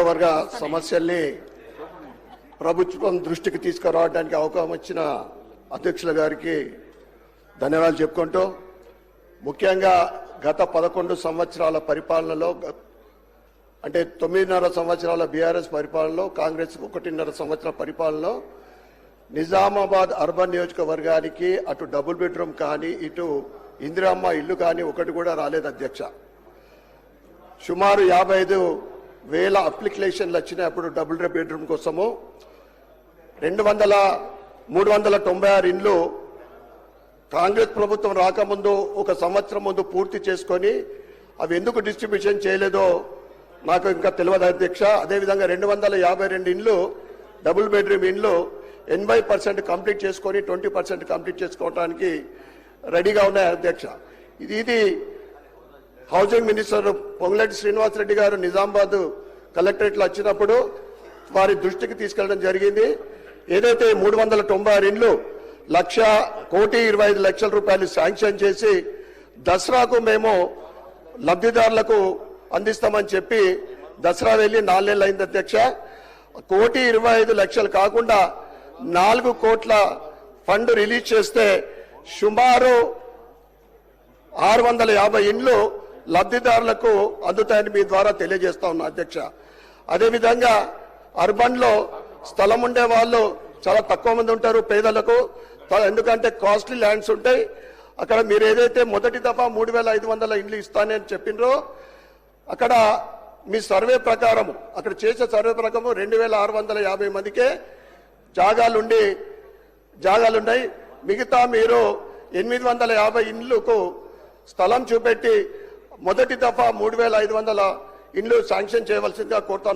వర్గ సమస్యల్ని ప్రభుత్వం దృష్టికి తీసుకురావడానికి అవకాశం ఇచ్చిన అధ్యక్షుల గారికి ధన్యవాదాలు చెప్పుకుంటూ ముఖ్యంగా గత పదకొండు సంవత్సరాల పరిపాలనలో అంటే తొమ్మిదిన్నర సంవత్సరాల బీఆర్ఎస్ పరిపాలనలో కాంగ్రెస్ ఒకటిన్నర సంవత్సరాల పరిపాలనలో నిజామాబాద్ అర్బన్ నియోజకవర్గానికి అటు డబుల్ బెడ్రూమ్ కానీ ఇటు ఇందిరమ్మ ఇల్లు కానీ ఒకటి కూడా రాలేదు అధ్యక్ష. సుమారు యాభై ఐదు వేల అప్లికేషన్లు వచ్చినాయి అప్పుడు డబుల్ బెడ్రూమ్ కోసము రెండు వందల మూడు వందల తొంభై ఆరు ఇండ్లు కాంగ్రెస్ ప్రభుత్వం రాకముందు ఒక సంవత్సరం ముందు పూర్తి చేసుకొని అవి ఎందుకు డిస్ట్రిబ్యూషన్ చేయలేదో నాకు ఇంకా తెలియదు అధ్యక్ష. అదేవిధంగా రెండు వందల యాభై రెండు ఇండ్లు డబుల్ బెడ్రూమ్ ఇండ్లు ఎనభై పర్సెంట్ కంప్లీట్ చేసుకొని ట్వంటీ పర్సెంట్ కంప్లీట్ చేసుకోవడానికి రెడీగా ఉన్నాయి అధ్యక్ష. ఇది ఇది హౌసింగ్ మినిస్టర్ పొంగులెట్టి శ్రీనివాసరెడ్డి గారు నిజామాబాద్ కలెక్టరేట్లో వచ్చినప్పుడు వారి దృష్టికి తీసుకెళ్ళడం జరిగింది. ఏదైతే మూడు వందల తొంభై ఆరు ఇండ్లు లక్ష కోటి ఇరవై ఐదు లక్షల రూపాయలు శాంక్షన్ చేసి దసరాకు మేము లబ్ధిదారులకు అందిస్తామని చెప్పి దసరా వెళ్ళి నాలుగేళ్ళు అయింది అధ్యక్ష. కోటి ఇరవై ఐదు లక్షలు కాకుండా నాలుగు కోట్ల ఫండ్ రిలీజ్ చేస్తే సుమారు ఆరు వందల యాభై ఇండ్లు లబ్ధిదారులకు అందుతాయని మీ ద్వారా తెలియజేస్తా ఉన్నా అధ్యక్ష. అదేవిధంగా అర్బన్లో స్థలం ఉండే వాళ్ళు చాలా తక్కువ మంది ఉంటారు పేదలకు. ఎందుకంటే కాస్ట్లీ ల్యాండ్స్ ఉంటాయి. అక్కడ మీరు ఏదైతే మొదటి దఫా మూడు వేల ఐదు వందల ఇండ్లు ఇస్తానని చెప్పినరో అక్కడ మీ సర్వే ప్రకారం అక్కడ చేసే సర్వే ప్రకారం రెండు వేల ఆరు వందల యాభై మందికే జాగాలుండి జాగాలున్నాయి. మిగతా మీరు ఎనిమిది వందల యాభై ఇండ్లకు స్థలం చూపెట్టి మొదటి దఫా మూడు వేల ఐదు వందల ఇండ్లు శాంక్షన్ చేయవలసిందిగా కోరుతాను